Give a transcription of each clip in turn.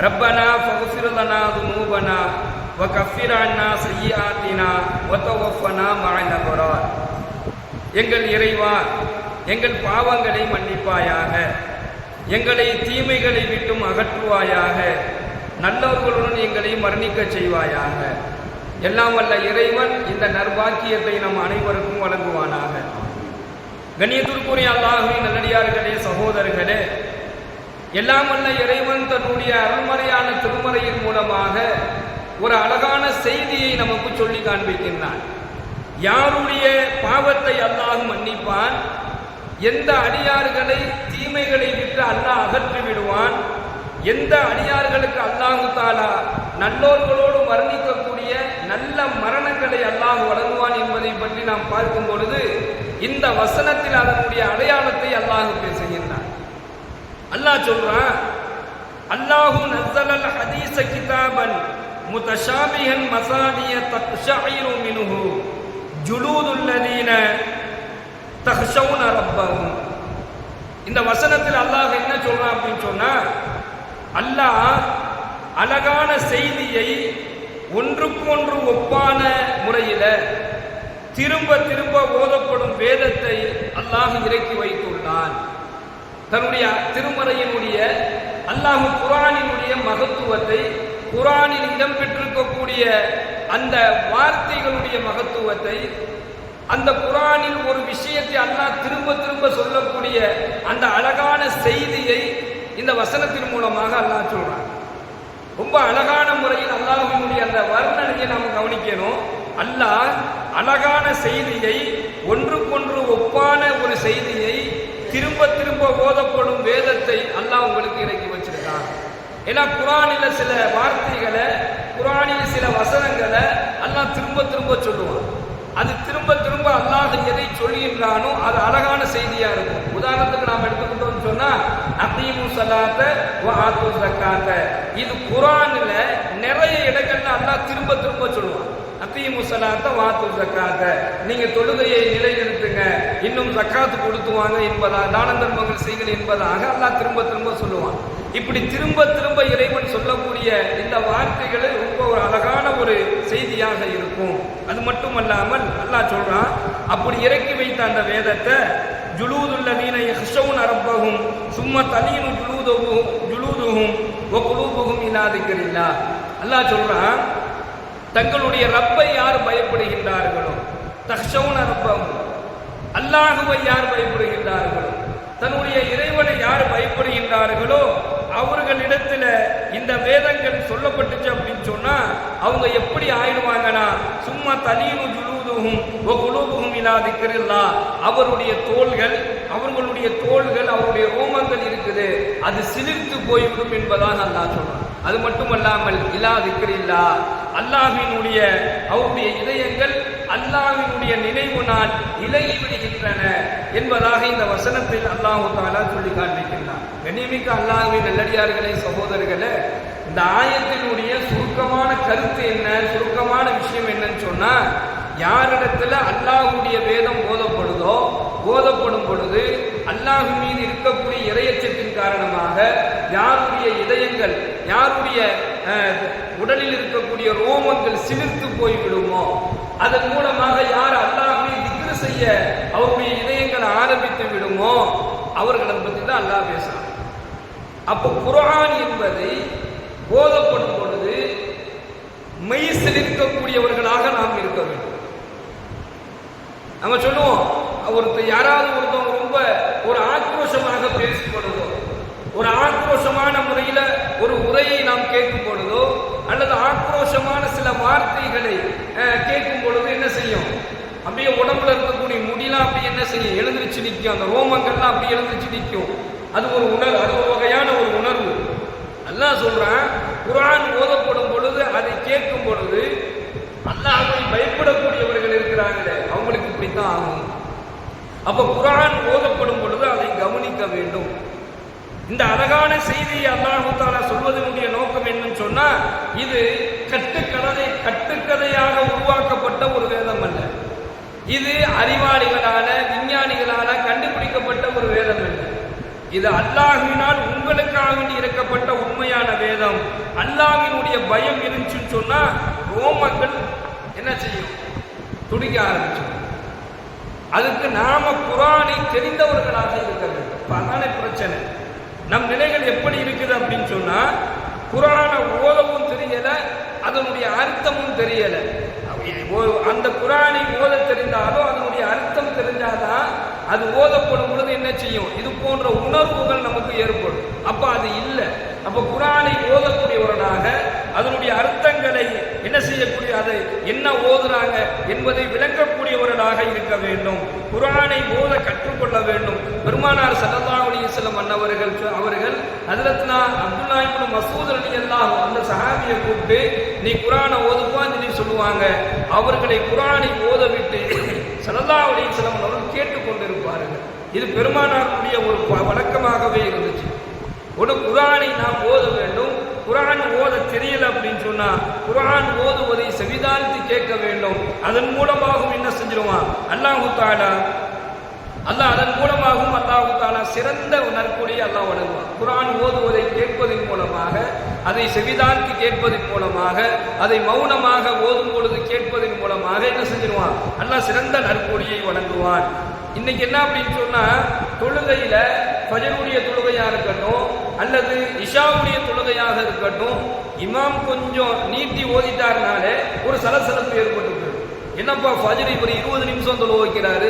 ربنا فاغفر لنا ذنوبنا وكفر عنا سيئاتنا وتوفنا مع الابرار எங்கள் இறைவா எங்கள் பாவங்களை மன்னிப்பாயாக எங்களை தீமைகளை விட்டும் அகற்றுவாயாக நல்லவர்களுடன் எங்களை மரணிக்க செய்வாயாக எல்லாம் வல்ல இறைவன் இந்த நர்பாக்கியத்தை நம் அனைவருக்கும் வழங்குவானாக கண்ணியத்திற்குரிய அல்லாஹுவின் நல்லடியார்களே சகோதரர்களே எல்லாம் வல்ல இறைவன் தன்னுடைய அருள்மறையான திருமறையின் மூலமாக ஒரு அழகான செய்தியை நமக்கு சொல்லி காண்பிக்கின்றான். யாருடைய பாவத்தை அல்லாஹ் மன்னிப்பான்? எந்த அடியார்களை தீமைகளை விட்டு அல்லாஹ் அகற்றி விடுவான்? எந்த அடியார்களுக்கு அல்லாஹு தாலா நல்லோர்களோடு வர்ணிக்கக்கூடிய நல்ல மரணங்களை அல்லாஹ் வழங்குவான் என்பதை பற்றி நாம் பார்க்கும் பொழுது இந்த வசனத்தில் அதனுடைய அடையாளத்தை அல்லாஹ் பேசுகின்றான். அல்லாஹ் சொல்றான் அல்லாஹு நஸ்ஸலல் ஹதீஸ கிதாபன் முதஷாபிஹன் மசானிய தக்ஷைரு மினுஹு ஜுலூதுல்லதீன தஹ்ஷவுன ரப்பஹும் இந்த வசனத்தில் அல்லாஹ் என்ன சொல்றான் அப்படின்னு சொன்னா அல்லாஹ் அழகான செய்தியை ஒன்றுக்கு ஒன்று ஒப்பான முறையில திரும்ப திரும்ப ஓதப்படும் வேதத்தை அல்லாஹ் இறக்கி வைத்துள்ளான். தன்னுடைய திருமறையினுடைய அல்லாஹு குரானினுடைய மகத்துவத்தை குரானில் இடம்பெற்றிருக்கக்கூடிய அந்த வார்த்தைகளுடைய மகத்துவத்தை அந்த குரானில் ஒரு விஷயத்தை அல்லாஹ் திரும்ப திரும்ப சொல்லக்கூடிய அந்த அழகான செய்தியை இந்த வசனத்தின் மூலமாக அல்லாஹ் சொல்றான். ரொம்ப அழகான முறையில் அல்லாஹினுடைய அந்த வர்ணனையை நாம் கவனிக்கணும். அல்லாஹ் அழகான செய்தியை ஒன்றுக்கொன்று ஒப்பான ஒரு செய்தியை திரும்ப திரும்ப ஓதப்படும் வேதத்தை அல்லாஹ் உங்களுக்கு இறக்கி வச்சிருக்கான். ஏன்னா குரானில் சில வார்த்தைகளை குரானில் சில வசனங்களை அல்லாஹ் திரும்ப திரும்ப சொல்லுவான். அது திரும்ப திரும்ப அல்லாஹ் எதை சொல்லுகின்றானோ அது அழகான செய்தியா இருக்கும். உதாரணத்துக்கு நாம் எடுத்துக்கிட்டோம்னு சொன்னா அத்தீமு சலாத்த ஆத்து சக்காத்த இது குரானில் நிறைய இடங்கள்ல அல்லாஹ் திரும்ப திரும்ப சொல்லுவான். அத்தீமு சலாத்த வாத்து சக்காத்த நீங்க தொழுகையை நிலைநிறுத்துங்க. இன்னும் சக்காத்து கொடுத்துவாங்க என்பதாக தான தர்மங்கள் செய்கள் என்பதாக அல்லாஹ் திரும்ப திரும்ப சொல்லுவான். இப்படி திரும்ப திரும்ப இறைவன் சொல்லக்கூடிய இந்த வார்த்தைகளை ரொம்ப ஒரு அழகான ஒரு செய்தியாக இருக்கும். அது மட்டுமல்லாமல் அல்லாஹ் சொல்றான் அப்படி இறக்கி வைத்த அந்த வேதத்தை ஜுலூதுல்லதீன யஹ்ஷவுன் அரப்பகும் சும்மா தனியும் ஜுலூதவும் ஜுலூதுகும் ஒ குலூபுகும் இல்லாதிக்கிறீங்களா அல்லாஹ் சொல்றான் தங்களுடைய ரப்பை யார் பயப்படுகின்றார்களோ? தக்ஷவுன ரப்பம். அல்லாஹுவை யார் பயப்படுகின்றார்களோ? தன்னுடைய இறைவனை யார் பயப்படுகின்றார்களோ? அவர்களிடத்துல இந்த வேதங்கள் சொல்லப்பட்டுச்சு அப்படின்னு சொன்னா அவங்க எப்படி ஆயிடுவாங்கன்னா சும்மா தலீனு ஜுலூதுகும் குலூபுகும் இல்லாதிக்கிறா அவருடைய தோள்கள் அவர்களுடைய தோள்கள் அவருடைய ரோமங்கள் இருக்குது. அது சிலிர்த்து போய்விடும் என்பதாக அல்லாஹ் சொல்றான். அது மட்டுமல்லாமல் இல்லாதிக்கிறல்லா அல்லாஹினுடைய அவருடைய இதயங்கள் அல்லாஹினுடைய நினைவுனால் இலகி விடுகின்றன என்பதாக இந்த வசனத்தில் அல்லாஹு தாலா சொல்லி காண்பிக்கின்றான். கண்ணியமிக்க அல்லாஹுவின் நல்லடியார்களே சகோதரர்களே இந்த ஆயத்தினுடைய சுருக்கமான கருத்து என்ன சுருக்கமான விஷயம் என்னன்னு சொன்னா யாரிடத்துல அல்லாஹுடைய வேதம் போதப்படுதோ போதப்படும் பொழுது அல்லாஹ் மீது இருக்கக்கூடிய இறையச்சத்தின் காரணமாக யாருடைய இதயங்கள் யாருடைய உடலில் இருக்கக்கூடிய ரோமங்கள் சிலிர்த்து போய்விடுமோ அதன் மூலமாக யார் அல்லாஹை திக்ரு செய்ய அவருடைய இதயங்கள் ஆரம்பித்து விடுமோ அவர்களை பற்றி தான் அல்லாஹ் பேசுறான். அப்போ குரான் என்பதை போதப்படும் பொழுது மெய் சிலிர்க்கக்கூடியவர்களாக நாம் இருக்க வேண்டும். நம்ம சொல்லுவோம் ஒருத்தர் யாராவது ஒருத்தவங்க ரொம்ப ஒரு ஆக்ரோஷமாக பேசும் பொழுதோ ஒரு ஆக்ரோஷமான முறையில் ஒரு உரையை நாம் கேட்கும் பொழுதோ அல்லது ஆக்ரோஷமான சில வார்த்தைகளை கேட்கும் பொழுது என்ன செய்யும்? அப்படியே உடம்புல இருக்கக்கூடிய முடியெல்லாம் அப்படி என்ன செய்யும்? எழுந்திருச்சு நிற்கும். அந்த ரோமங்கள்லாம் அப்படி எழுந்திருச்சு நிற்கும். அது ஒரு உணர்வு அது ஒரு வகையான ஒரு உணர்வு. நல்லா சொல்றான் குரான் ஓதப்படும் பொழுது அதை கேட்கும் பொழுது அல்லாஹை பயப்படக்கூடியவர்கள் இருக்கிறாங்களே அவங்களுக்கு இப்படித்தான் ஆகும். அப்ப குரான் ஓதப்படும் பொழுது அதை கவனிக்க வேண்டும். இந்த அழகான செய்தியை அல்லாஹு சொல்வதனுடைய நோக்கம் என்னன்னு சொன்னா இது கட்டுக்கதை கட்டுக்கதையாக உருவாக்கப்பட்ட ஒரு வேதம் அல்ல. இது அறிவாளிகளால விஞ்ஞானிகளால கண்டுபிடிக்கப்பட்ட ஒரு வேதம் அல்ல. இது அல்லாஹினால் உங்களுக்காக வேண்டி இறக்கப்பட்ட உண்மையான வேதம். அல்லாஹினுடைய பயம் இருந்துச்சுன்னு சொன்னா ரோமங்கள் என்ன செய்யும்? துடிக்க ஆரம்பிச்சிடும். அதுக்கு நாம குரானை தெரிந்தவர்களாக இருக்க வேண்டும். இப்ப பிரச்சனை. நம் நிலைகள் எப்படி இருக்குது அப்படின்னு சொன்னா குரானை ஓதவும் தெரியல அதனுடைய அர்த்தமும் தெரியல. ஓ- அந்த குரானை ஓத தெரிந்தாலும் அதனுடைய அர்த்தம் தெரிஞ்சாதான் அது ஓதப்படும் பொழுது என்ன செய்யும்? இது போன்ற உணர்வுகள் நமக்கு ஏற்படும். அப்ப அது இல்லை. அப்ப குரானை ஓதக்கூடியவர்களாக அதனுடைய அர்த்தங்களை என்ன செய்யக்கூடிய அதை என்ன ஓதுறாங்க என்பதை விளங்கக்கூடியவர்களாக இருக்க வேண்டும். குரானை ஓத கற்றுக்கொள்ள வேண்டும். பெருமானார் ஸல்லல்லாஹு சில மன்னவர்கள் அன்னவர்கள் அவர்கள் ஹஜரத்னா அப்துல்லா இப்னு எல்லாம் அந்த சஹாபியை கூப்பிட்டு நீ குரானை ஓதுப்பான்னு சொல்லி சொல்லுவாங்க. அவர்களை குரானை ஓத விட்டு ஸல்லல்லாஹு அலைஹி அவர்கள் கேட்டுக்கொண்டிருப்பார்கள் இது பெருமானாருடைய ஒரு வழக்கமாகவே இருந்துச்சு. ஒரு குரானை நாம் ஓத வேண்டும் குரான் ஓத தெரியல அப்படின்னு சொன்னா குரான் ஓதுவதை செவிதானித்து கேட்க வேண்டும். அதன் மூலமாகவும் என்ன செஞ்சிருவான்? அல்லாஹு தாலா அல்லாஹ் அதன் மூலமாகவும் அல்லாஹு தாலா சிறந்த நற்கொடியை அல்லாஹ் வழங்குவான். குரான் ஓதுவதை கேட்பதன் மூலமாக அதை செவிதாழ்த்தி கேட்பதன் மூலமாக அதை மௌனமாக ஓதும் பொழுது கேட்பதன் மூலமாக என்ன செஞ்சிருவான்? அல்லாஹ் சிறந்த நற்கொடியை வழங்குவான். இன்னைக்கு என்ன அப்படின்னு சொன்னா தொழுகையில ஃபஜருடைய தொழுகையா இருக்கட்டும் அல்லது இஷாவுடைய தொழுகையாக இருக்கட்டும் இமாம் கொஞ்சம் நீட்டி ஓதிட்டாருனாலே ஒரு சலசலப்பு ஏற்பட்டு என்னப்பா ஃபஜர் இவர் இருபது நிமிஷம் தொழு வைக்கிறாரு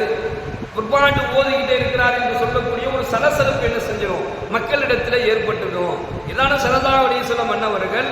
பிற்பாண்டு ஓதிக்கிட்டே இருக்கிறார் என்று சொல்லக்கூடிய ஒரு சலசலப்பு என்ன செஞ்சிடும் மக்களிடத்தில் ஏற்பட்டுடும். இதான சரதாவடைய சில மன்னவர்கள்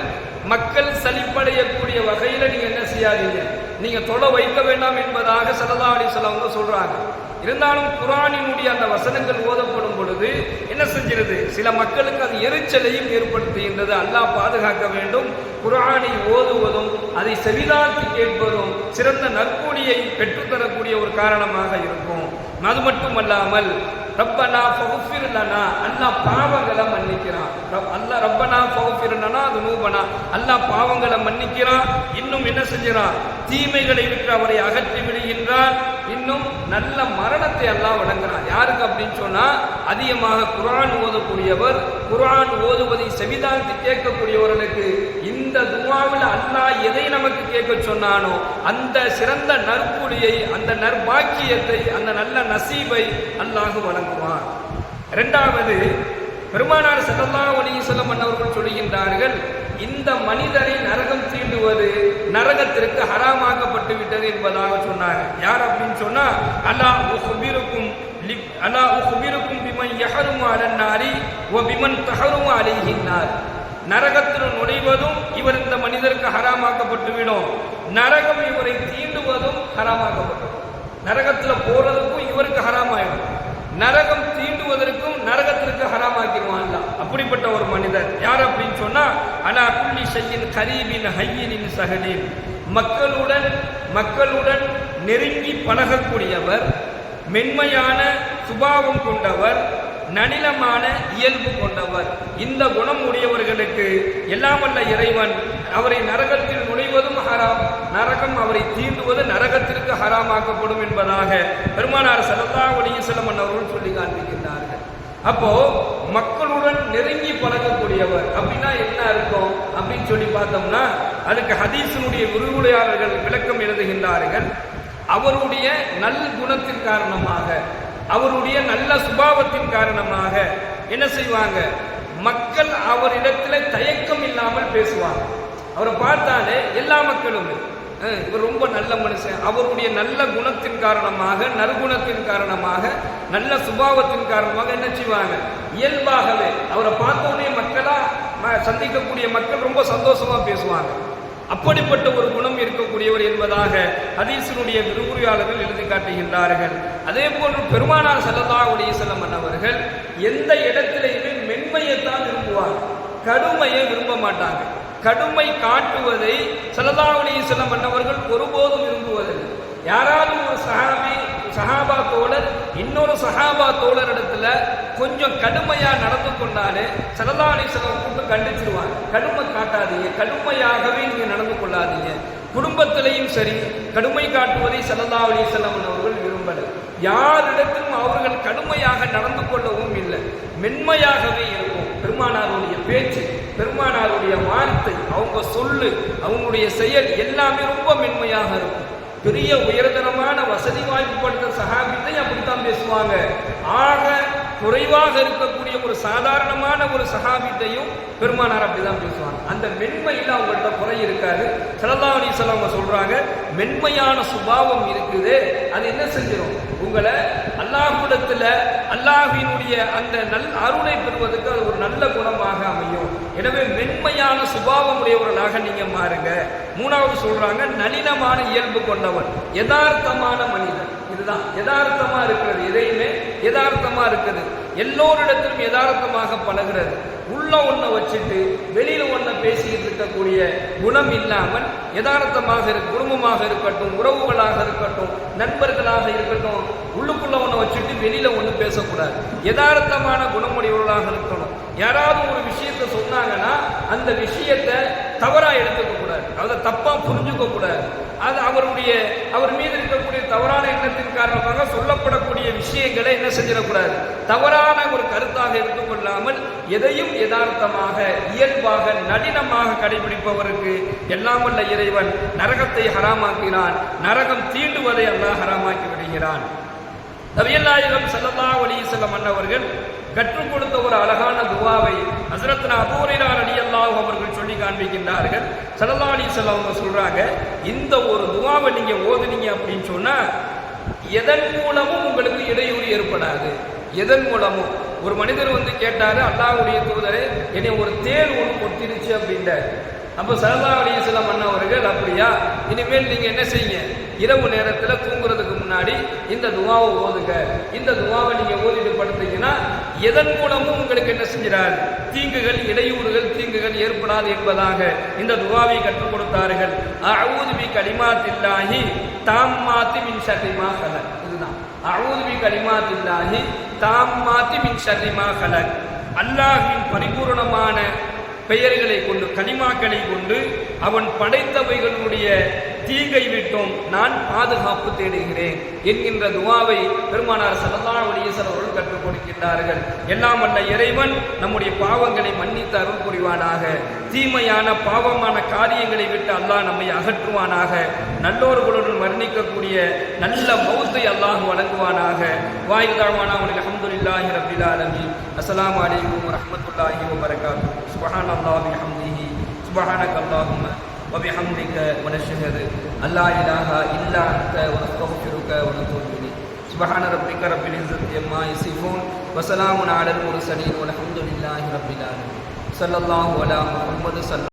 மக்கள் சலிப்படையக்கூடிய வகையில் நீங்க என்ன செய்யாதீங்க. நீங்க தொலை வைக்க வேண்டாம் என்பதாக சரதாவடி சிலவங்க சொல்றாங்க. இருந்தாலும் குரானினுடைய அந்த வசனங்கள் ஓதப்படும் பொழுது என்ன செஞ்சிருது? சில மக்களுக்கு அது எரிச்சலையும் ஏற்படுத்துகின்றது. அல்லாஹ் பாதுகாக்க வேண்டும். குரானை ஓதுவதும் அதை செவிதாழ்த்தி கேட்பதும் சிறந்த நற்கூலியை பெற்றுத்தரக்கூடிய ஒரு காரணமாக இருக்கும். அது மட்டுமல்லாமல் ரப்பனா ஃபகுஃபிர் லனா அல்லாஹ் பாவங்களை மன்னிக்கிறான். ரப்- அல்லாஹ் ரப்பனா ஃபகுஃபிர் லனா நூபனா அல்லாஹ் பாவங்களை மன்னிக்கிறான். இன்னும் என்ன செஞ்சிறான்? தீமைகளை விட்டு அவரை அகற்றி விடுகின்றான். இன்னும் நல்ல மரணத்தை எல்லாம் வழங்குறான் யாருக்கு அப்படின்னு சொன்னா அதிகமாக குரான் ஓதக்கூடியவர் குரான் ஓதுவதை செவிதாழ்த்தி கேட்கக்கூடியவர்களுக்கு இந்த துவாவில் அல்லாஹ் எதை நமக்கு கேட்க சொன்னானோ அந்த சிறந்த நற்புலியை அந்த நற்பாக்கியத்தை அந்த நல்ல நசீபை அல்லாஹ் வழங்குவான் இரண்டாவது பெருமானார் ஸல்லல்லாஹு ஒளியும் செல்ல மன்னவர்கள் சொல்கின்றார்கள் இந்த மனிதரை நரகம் தீண்டுவது நரகத்திற்கு ஹராமாக்கப்பட்டு விட்டது என்பதாக சொன்னார் யார் அப்படின்னு சொன்னா அலா உஹ்பிருக்கும் லி- அலா பிமன் யஹருமு அலன்னாரி ஓ பிமன் தகரும் அலைகின்றார் நரகத்தில் நுழைவதும் இவர் இந்த மனிதருக்கு ஹராமாக்கப்பட்டு விடும். நரகம் இவரை தீண்டுவதும் ஹராமாக்கப்படும் நரகத்தில் போறதுக்கும் இவருக்கு ஹராமாயிடும். நரகம் தீண்டு தூங்குவதற்கும் நரகத்திற்கு ஹராமாக்கிடுவான் அல்லாஹ். அப்படிப்பட்ட ஒரு மனிதர். யார் அப்படின்னு சொன்னா அலா குல்லி ஷையின் கரீபின் ஹையினின் சகடின். மக்களுடன் மக்களுடன் நெருங்கி பழகக்கூடியவர் மென்மையான சுபாவம் கொண்டவர் நனிலமான இயல்பு கொண்டவர். இந்த குணம் உடையவர்களுக்கு எல்லாம் இறைவன் அவரை நரகத்தில் நுழைவதும் ஹராம். நரகம் அவரை தீண்டுவது நரகத்திற்கு ஹராமாக்கப்படும் என்பதாக பெருமானார் ஸல்லல்லாஹு அலைஹி வஸல்லம் அவர்கள் சொல்லி காண்பிக்கிறார். அப்போ மக்களுடன் நெருங்கி பழகக்கூடியவர். அப்படின்னா என்ன இருக்கும் அப்படின்னு சொல்லி பார்த்தோம்னா அதுக்கு ஹதீசனுடைய விரிவுரையாளர்கள் விளக்கம் எழுதுகின்றார்கள். அவருடைய நல் குணத்தின் காரணமாக அவருடைய நல்ல சுபாவத்தின் காரணமாக என்ன செய்வாங்க? மக்கள் அவரிடத்தில் தயக்கம் இல்லாமல் பேசுவாங்க. அவரை பார்த்தாலே எல்லா மக்களுமே இவர் ரொம்ப நல்ல மனுஷன். அவருடைய நல்ல குணத்தின் காரணமாக நற்குணத்தின் காரணமாக நல்ல சுபாவத்தின் காரணமாக என்ன செய்வாங்க? இயல்பாகவே அவரை பார்த்தோடனே மக்களா ம- சந்திக்கக்கூடிய மக்கள் ரொம்ப சந்தோஷமா பேசுவாங்க. அப்படிப்பட்ட ஒரு குணம் இருக்கக்கூடியவர் என்பதாக ஹதீசனுடைய விரிவுரையாளர்கள் எழுதி காட்டுகின்றார்கள். அதே போன்று பெருமானார் செல்லதா உடைய வஸல்லம் அவர்கள் எந்த இடத்திலையுமே மென்மையைத்தான் விரும்புவார் கடுமையை விரும்ப மாட்டாங்க. கடுமை காட்டுவதை சலதாவளி செல்லம் மன்னவர்கள் ஒருபோதும் விரும்புவதில்லை. யாராவது ஒரு சஹாபி சஹாபா தோழர் இன்னொரு சஹாபா தோழரிடத்துல கொஞ்சம் கடுமையா நடந்து கொண்டாலே சலதா அலிசலம் கூட்டு கண்டிச்சிருவாங்க. கடுமை காட்டாதீங்க கடுமையாகவே நீங்க நடந்து கொள்ளாதீங்க. குடும்பத்திலையும் சரி கடுமை காட்டுவதை சரதாவளி அலிசல்லாம் அவர்கள் விரும்பல. யாரிடத்திலும் அவர்கள் கடுமையாக நடந்து கொள்ளவும் இல்லை. மென்மையாகவே இருக்கும். பெருமானாருடைய பேச்சு பெருமானாருடைய வார்த்தை அவங்க சொல்லு அவங்களுடைய செயல் எல்லாமே ரொம்ப மென்மையாக இருக்கும். பெரிய உயர்தரமான வசதி வாய்ப்பு படுத்த சகாபித்தை அப்படித்தான் பேசுவாங்க. ஆக குறைவாக இருக்கக்கூடிய ஒரு சாதாரணமான ஒரு சகாபித்தையும் பெருமானார் அப்படிதான் பேசுவாங்க. அந்த மென்மையில் அவங்கள்ட்ட குறை இருக்காது. சலல்லா அலி அவங்க சொல்றாங்க மென்மையான சுபாவம் இருக்குது. அது என்ன செஞ்சிடும் உங்களை அல்லாஹுடத்துல அல்லாஹினுடைய அந்த நல் அருளை பெறுவதற்கு அது ஒரு நல்ல குணமாக அமையும். எனவே மென்மையான சுபாவம் உடையவர்களாக நீங்க மாறுங்க. மூணாவது சொல்றாங்க நளினமான இயல்பு கொண்டவன். யதார்த்தமான மனிதன். இதுதான். யதார்த்தமா இருக்கிறது எதையுமே யதார்த்தமா இருக்குது. எல்லோரிடத்திலும் யதார்த்தமாக பழகிறது. உள்ள ஒன்றை வச்சுட்டு வெளியில ஒன்றை பேசிக்கிட்டு இருக்கக்கூடிய குணம் இல்லாமல் யதார்த்தமாக குடும்பமாக இருக்கட்டும் உறவுகளாக இருக்கட்டும் நண்பர்களாக இருக்கட்டும் உள்ளுக்குள்ள ஒன்றை வச்சுட்டு வெளியில ஒன்று பேசக்கூடாது. யதார்த்தமான குணமுடையவர்களாக இருக்கணும். யாராவது ஒரு விஷயத்த சொன்னாங்கன்னா அந்த விஷயத்தை தவறா எடுத்துக்க கூடாது. அதை தப்பா புரிஞ்சுக்க கூடாது. அது அவருடைய அவர் மீது இருக்கக்கூடிய தவறான எண்ணத்தின் காரணமாக சொல்லப்படக்கூடிய விஷயங்களை என்ன செஞ்சிடக்கூடாது. தவறான ஒரு கருத்தாக எடுத்துக்கொள்ளாமல் எதையும் யதார்த்தமாக இயல்பாக நடினமாக கடைபிடிப்பவருக்கு எல்லாம் வல்ல இறைவன் நரகத்தை ஹராமாக்கினான். நரகம் தீண்டுவதை அல்லாஹ் ஹராமாக்கி விடுகிறான். நபியல்லாயிரம் சல்லல்லா அலிசல்லம் அன்னவர்கள் கற்றுக் கொடுத்த ஒரு அழகான துவாவை ஹசரத்னா அபூரிலார் அலி அல்லாஹ் அவர்கள் சொல்லி காண்பிக்கின்றார்கள். சல்லல்லா அலிசல்லம் அவங்க சொல்றாங்க இந்த ஒரு துவாவை நீங்க ஓதுனீங்க அப்படின்னு சொன்னா எதன் மூலமும் உங்களுக்கு இடையூறு ஏற்படாது. எதன் மூலமும் ஒரு மனிதர் வந்து கேட்டாரு அல்லாஹுடைய தூதரே என்னை ஒரு தேர் ஒன்று கொட்டிருச்சு அப்படின்றார். அப்போ சல்லா அலிஸ்லாம் அண்ணவர்கள் அப்படியா? இனிமேல் நீங்க என்ன செய்யுங்க? இரவு நேரத்தில் தூங்குறதுக்கு முன்னாடி இந்த துவாவை ஓதுங்க. இந்த துவாவை நீங்க ஓதிட்டு படுத்தீங்கன்னா எதன் மூலமும் உங்களுக்கு என்ன செஞ்சிறார் தீங்குகள் இடையூறுகள் தீங்குகள் ஏற்படாது என்பதாக இந்த துவாவை கற்றுக் கொடுத்தார்கள். அவுதுபி கலிமாத்தில்லாஹி தாம்மாத்தி மின் சட்டிமா ஹலக் இதுதான். அவுதுபி கலிமாத்தில்லாஹி தாம்மாத்தி மின் ஷர்ரிமா ஹலக் அல்லாஹின் பரிபூர்ணமான பெயர்களை கொண்டு கனிமாக்களை கொண்டு அவன் படைத்தவைகளுடைய தீங்கை விட்டும் நான் பாதுகாப்பு தேடுகிறேன் என்கின்ற துவாவை பெருமானார் சலதான அலியசர் அவர்கள் கற்றுக் கொடுக்கின்றார்கள். எல்லாம் வல்ல இறைவன் நம்முடைய பாவங்களை மன்னித்து அருள் புரிவானாக. தீமையான பாவமான காரியங்களை விட்டு அல்லாஹ் நம்மை அகற்றுவானாக. நல்லோர்களுடன் வர்ணிக்கக்கூடிய நல்ல மௌத்தை அல்லாஹ் வழங்குவானாக. வாயுதாவானா அவனுக்கு அஹமதுல்லாஹி ரபில் ஆலமீன். அஸ்ஸலாமு அலைக்கும் வரஹ்மத்துல்லாஹி சுபஹான் அல்லாஹி வபிஹம்திஹி சுபஹானக் அல்லாஹும்ம وبحمدك ونشهد أن لا إله إلا أنت ونستغفرك ونتوب إليك. سبحان ربك رب العزة عما يصفون وسلام على المرسلين والحمد لله رب العالمين. صلى الله على محمد صلى